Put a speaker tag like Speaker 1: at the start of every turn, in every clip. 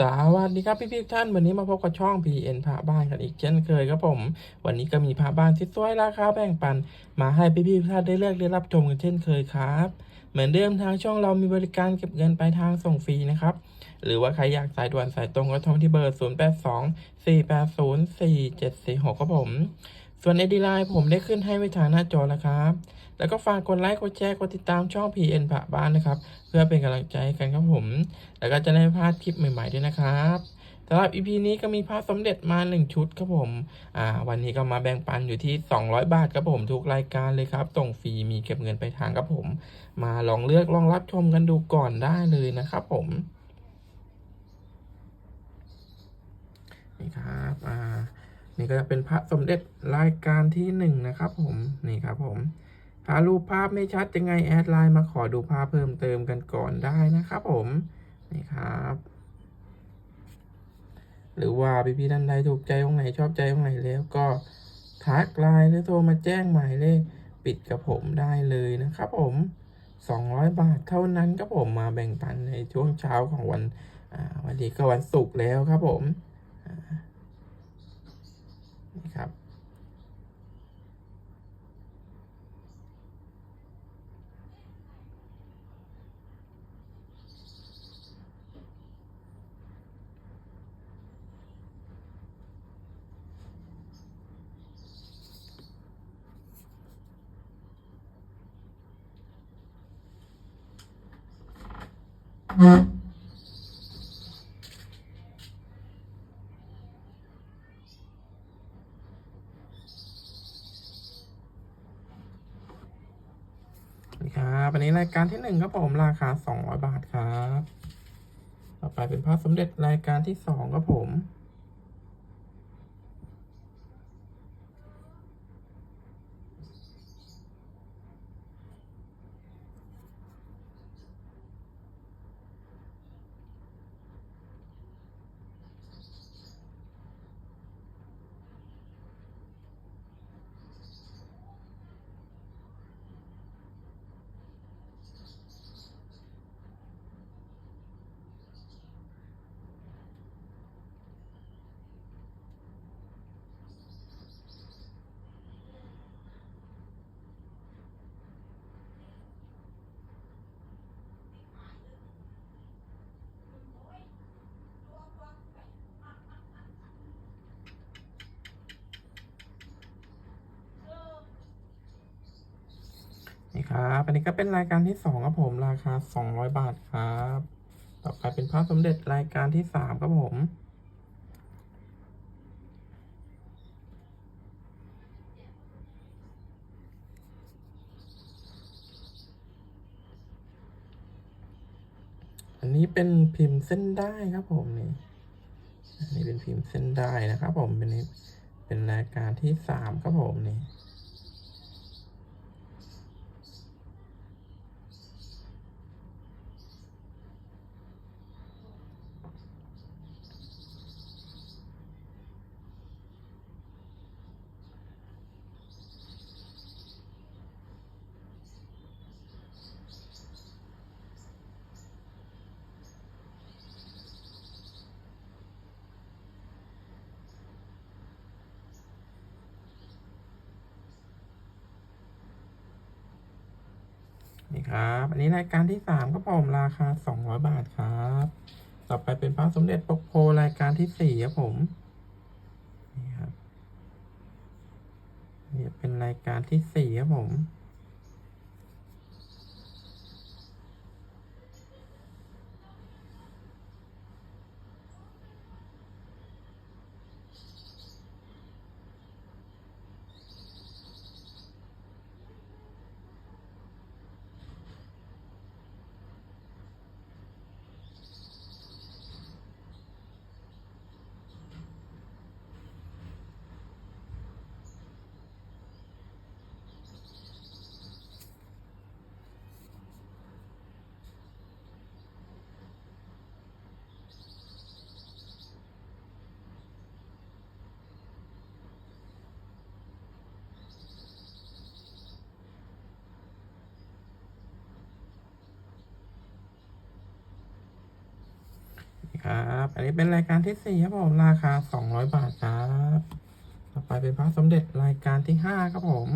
Speaker 1: สวัสดีครับพี่ๆท่านวันนี้มาพบกับช่อง PN พระบ้านกันอีกเช่นเคยครับผม วันนี้ก็มีพระบ้านที่สวยราคาแบ่งปัน มาให้พี่ๆท่านได้เลือกได้รับชมกันเช่นเคยครับ เหมือนเดิมทางช่องเรามีบริการเก็บเงินปลายทางส่งฟรีนะครับ หรือว่าใครอยากสายด่วนสายตรงก็โทรที่เบอร์ 0 8 2 4 8 0 4 7 4 6ครับผม ส่วนเอดีไลน์ผมได้ขึ้นให้ไว้ทางหน้าจอแล้วครับ แล้วก็ฝากกดไลค์กดแชร์กดติดตามช่อง PN พระบ้านนะครับ เพื่อเป็นกำลังใจกันครับผม แล้วก็จะได้ไม่พลาดคลิปใหม่ๆด้วยนะครับสำหรับ EP นี้ก็มีพระสมเด็จมา 1 ชุดครับผม อ่า วันนี้ก็มาแบ่งปันอยู่ที่ 200 บาทครับผมทุกรายการเลยครับส่งฟรีมีเก็บเงินไปทางครับผม มาลองเลือกลองรับชมกันดูก่อนได้เลยนะครับผมนี่ครับอ่านี่ก็จะเป็นพระสมเด็จรายการที่หนึ่งนะครับผม นี่ครับผม ถ้ารูปภาพไม่ชัดยังไงแอดไลน์มาขอดูภาพเพิ่มเติมกันก่อนได้นะครับผมนี่ครับ หรือว่าพี่ๆท่านใดถูกใจตรงไหนชอบใจตรงไหนแล้วก็ทักไลน์หรือโทรมาแจ้งหมายเลขปิดกับผมได้เลยนะครับผม 200 บาทเท่านั้นครับผมมาแบ่งปันในช่วงเช้าของวันวันนี้ก็วันศุกร์แล้วครับผมนี่ครับ นี่ครับอันนี้รายการที่หนึ่งครับผมราคาสองร้อยบาทครับ ต่อไปเป็นภาพสมเด็จรายการที่สองครับผม ครับอันนี้ก็เป็นรายการที่สองครับผมราคาสองร้อยบาทครับ ต่อไปเป็นพระสมเด็จรายการที่สามครับผมอันนี้เป็นพิมพ์เส้นได้ครับผมนี่อันนี้เป็นพิมพ์เส้นได้นะครับผมเป็นนี้เป็นรายการที่สามครับผมนี่ ครับ อันนี้รายการที่สามครับผมราคาสองร้อยบาทครับ ต่อไปเป็นพระสมเด็จปกโพรายการที่สี่ครับผมนี่ครับนี่เป็นรายการที่สี่ครับผม ครับ อันนี้เป็นรายการที่สี่ครับผม ราคาสองร้อยบาทครับ ต่อไปเป็นพระสมเด็จรายการที่ห้าครับผม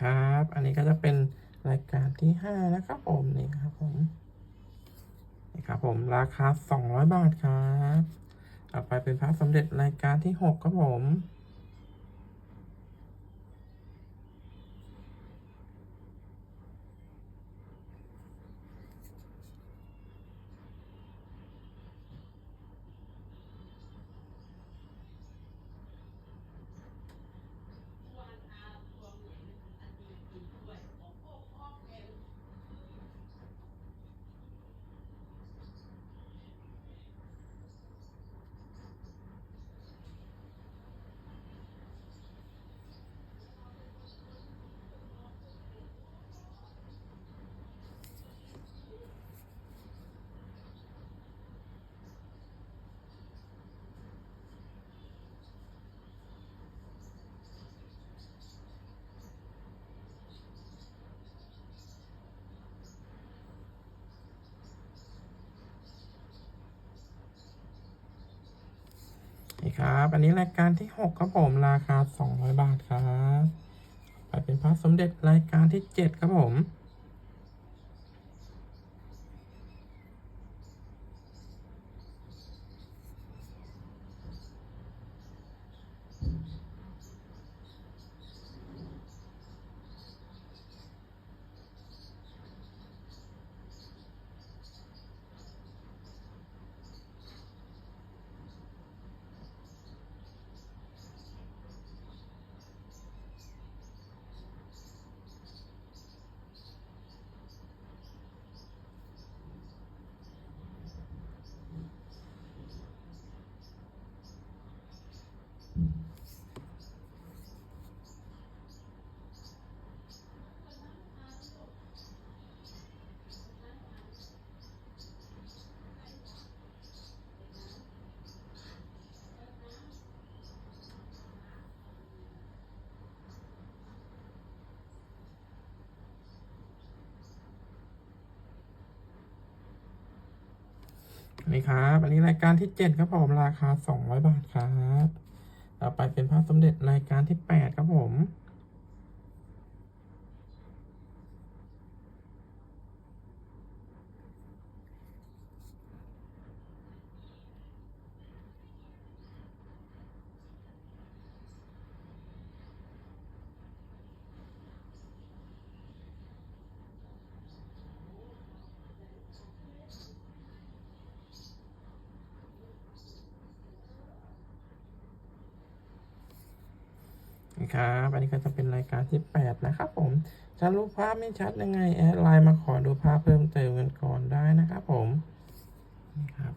Speaker 1: ครับ อันนี้ก็จะเป็นรายการที่ห้านะครับผมนี่ครับผมนี่ครับผมราคาสองร้อยบาทครับ ต่อไปเป็นพระสมเด็จรายการที่หกครับผม นี่ครับ อันนี้รายการที่หกครับผม ราคาสองร้อยบาทครับ ไปเป็นพระสมเด็จรายการที่เจ็ดครับผม นี่ครับอันนี้รายการที่เจ็ดครับผมราคาสองร้อยบาทครับ ต่อไปเป็นภาพสมเด็จรายการที่แปดครับผม ครับอันนี้ก็จะเป็นรายการที่แปดนะครับผมถ้ารูปภาพไม่ชัดยังไงแอดไลน์มาขอดูภาพเพิ่มเติมกันก่อนได้นะครับผมนี่ครับ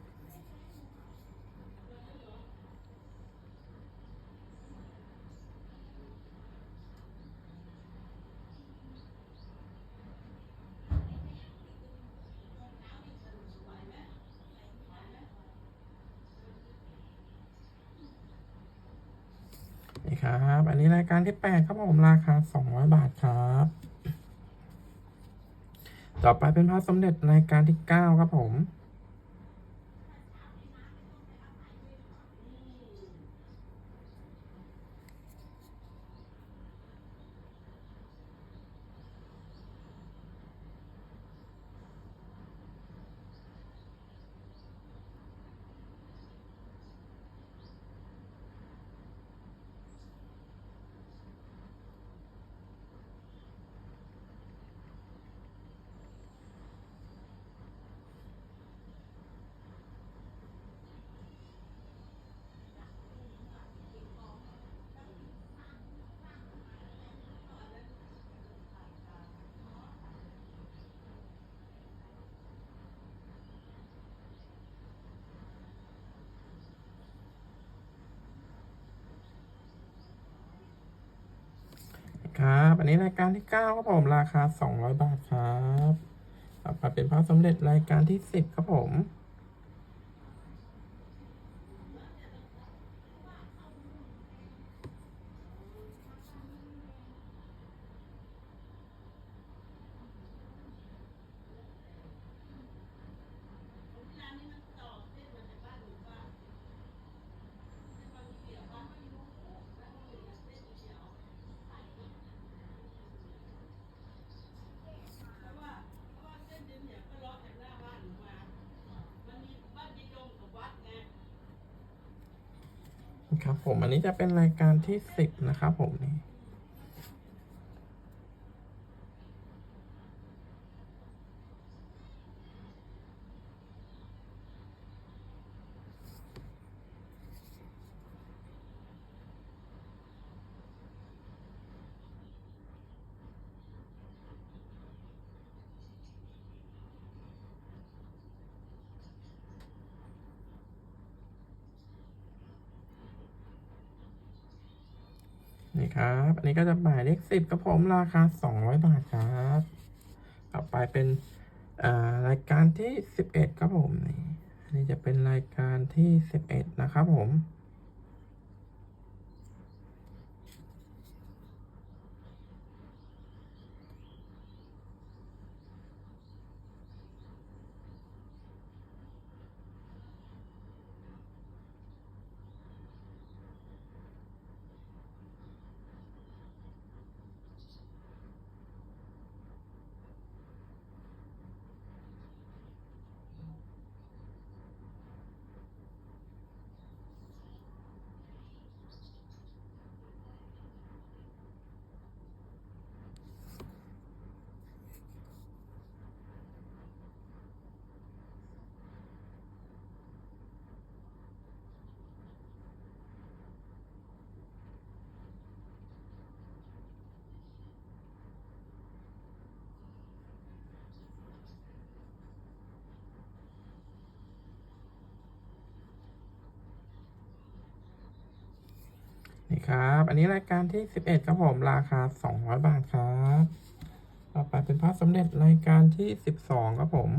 Speaker 1: นี่ ครับ อันนี้รายการที่แปดครับผมราคาสองร้อยบาทครับ ต่อไปเป็นพระสมเด็จรายการที่เก้าครับผม น ครับ อันนี้รายการที่เก้าครับผมราคาสองร้อยบาทครับต่อไปเป็นพระสมเด็จรายการที่สิบครับผม ครับผมอันนี้จะเป็นรายการที่สิบนะครับผมนี่ นี่ครับ อันนี้ก็จะหมายเลขสิบครับผมราคาสองร้อยบาทครับต่อไปเป็นอ่ารายการที่สิบเอ็ดครับผมนี่อันนี้จะเป็นรายการที่สิบเอ็ดนะครับผม นี่ ครับ อันนี้รายการที่สิบเอ็ดครับผมราคาสองร้อยบาทครับ ต่อไปเป็นพระสมเด็จรายการที่สิบสองครับผม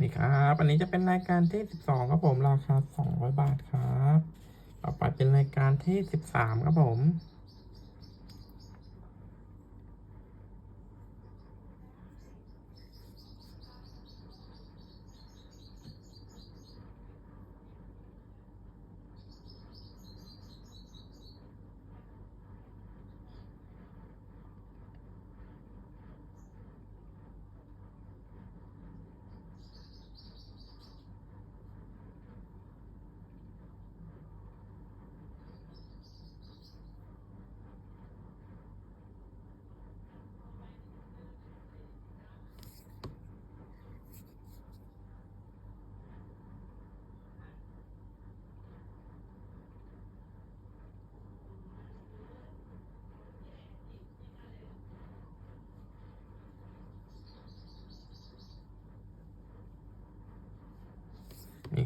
Speaker 1: นี่ครับ อันนี้จะเป็นรายการที่สิบสองครับผมราคาสองร้อยบาทครับ ต่อไปเป็นรายการที่สิบสามครับผม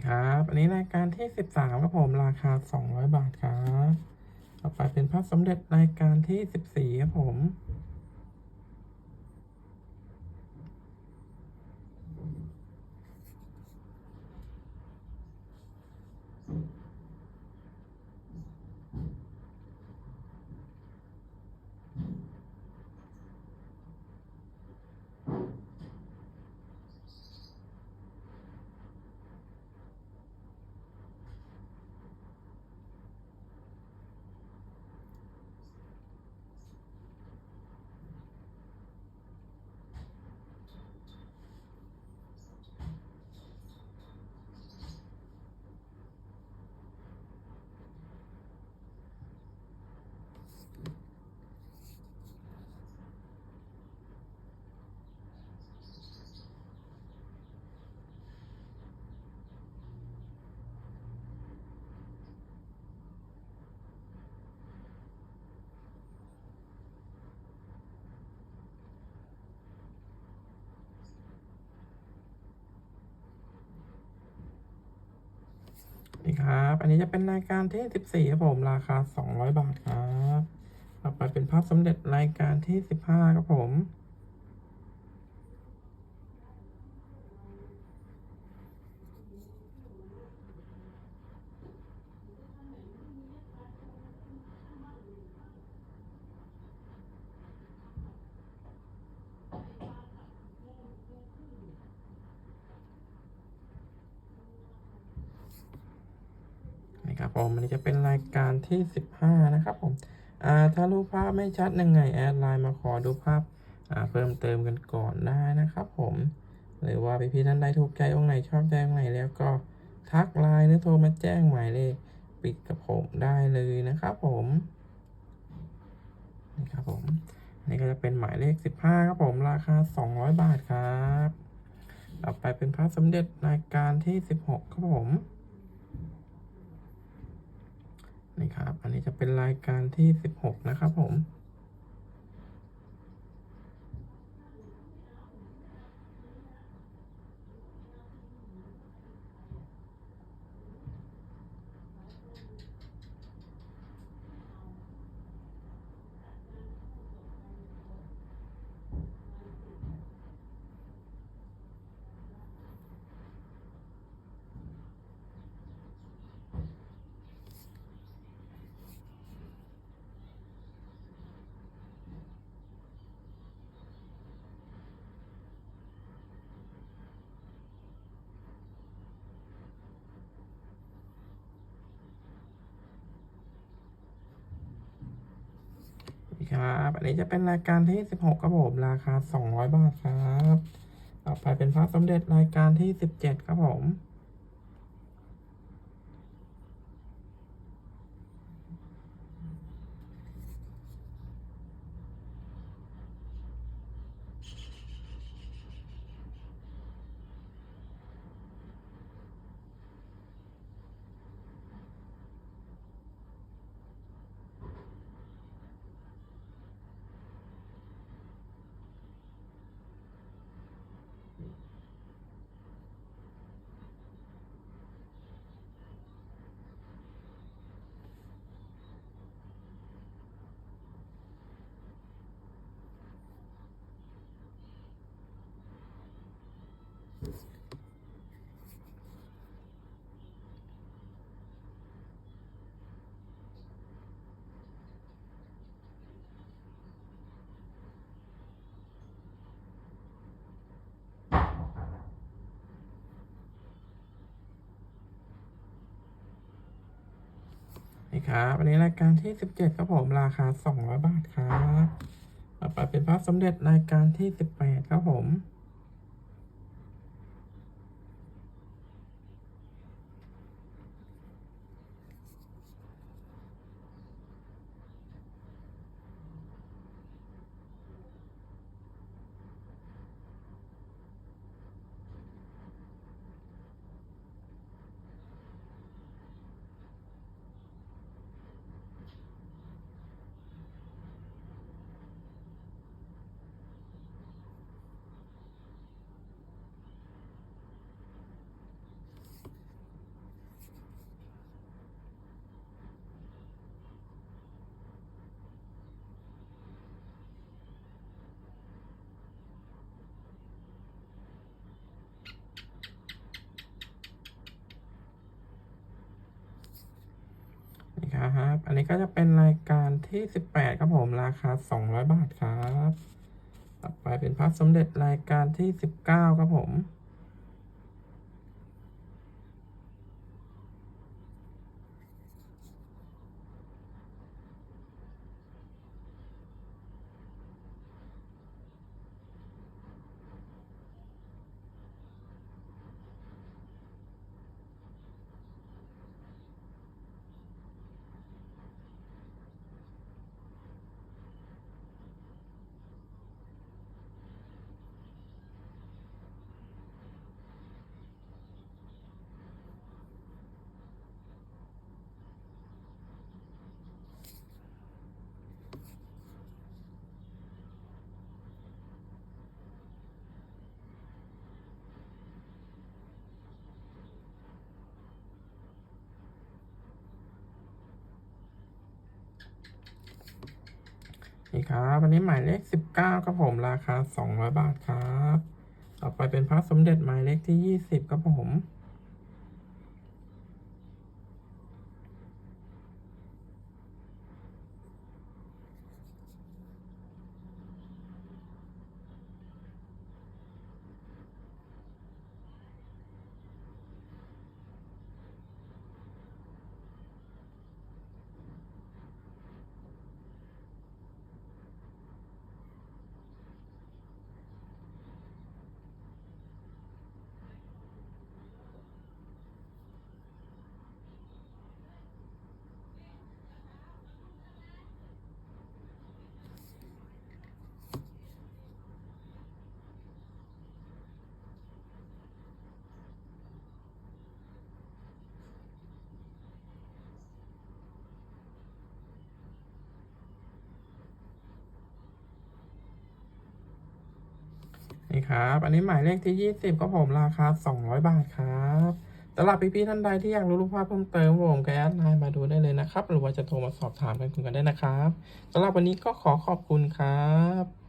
Speaker 1: ครับ อันนี้รายการที่สิบสามครับผมราคาสองร้อยบาทครับ ต่อไปเป็นพระสมเด็จรายการที่สิบสี่ครับผม นี่ครับ อันนี้จะเป็นรายการที่ 14ครับผมราคา 200 บาทครับ ต่อไปเป็นภาพสำเร็จรายการที่ 15ครับผม นี่ครับผมอันนี้จะเป็นราย การที่ 15 นะครับผมถ้ารูปภาพไม่ชัดยังไงแอดไลน์มาขอดูภาพาเพิ่มเติมกันก่อนได้นะครับผมหรือว่าพี่ๆท่านใดถูกใจองค์ไหนชอบใจองค์ไหนแล้วก็ทักไลน์หรือโทรมาแจ้งหมายเลขปิดกับผมได้เลยนะครับผมนี่ครับผมนี่ก็จะเป็นหมายเลข 15 ครับผมราคา 200 บาทครับ ต่อไปเป็นพระสมเด็จรายการที่ 16 ครับผม นี่ครับ อันนี้จะเป็นรายการที่ 16 นะครับผม นี่ ครับ อันนี้จะเป็นรายการที่ 16ครับผมราคา 200 บาทครับ ต่อไปเป็นพระสมเด็จรายการที่ 17ครับผม นี่ครับอันนี้รายการที่ 17ครับผมราคา 200 บาทครับต่อไปเป็นพระสมเด็จรายการที่ 18ครับผม ครับ อันนี้ก็จะเป็นรายการที่ 18 ครับผม ราคา 200 บาทครับ ต่อไปเป็นพระสมเด็จรายการที่ 19 ครับผม น นี่ ครับวันนี้หมายเลขสิบเก้าครับผมราคาสองร้อยบาทครับ ต่อไปเป็นพระสมเด็จหมายเลขที่ยี่สิบครับผม นี่ ครับ อันนี้หมายเลขที่ยี่สิบครับผมราคาสองร้อยบาทครับสำหรับพี่ๆท่านใดที่อยากรู้รูปภาพเพิ่มเติมผมก็แอดไลน์มาดูได้เลยนะครับ หรือว่าจะโทรมาสอบถามกันคุณกันได้นะครับสำหรับวันนี้ก็ขอขอบคุณครับ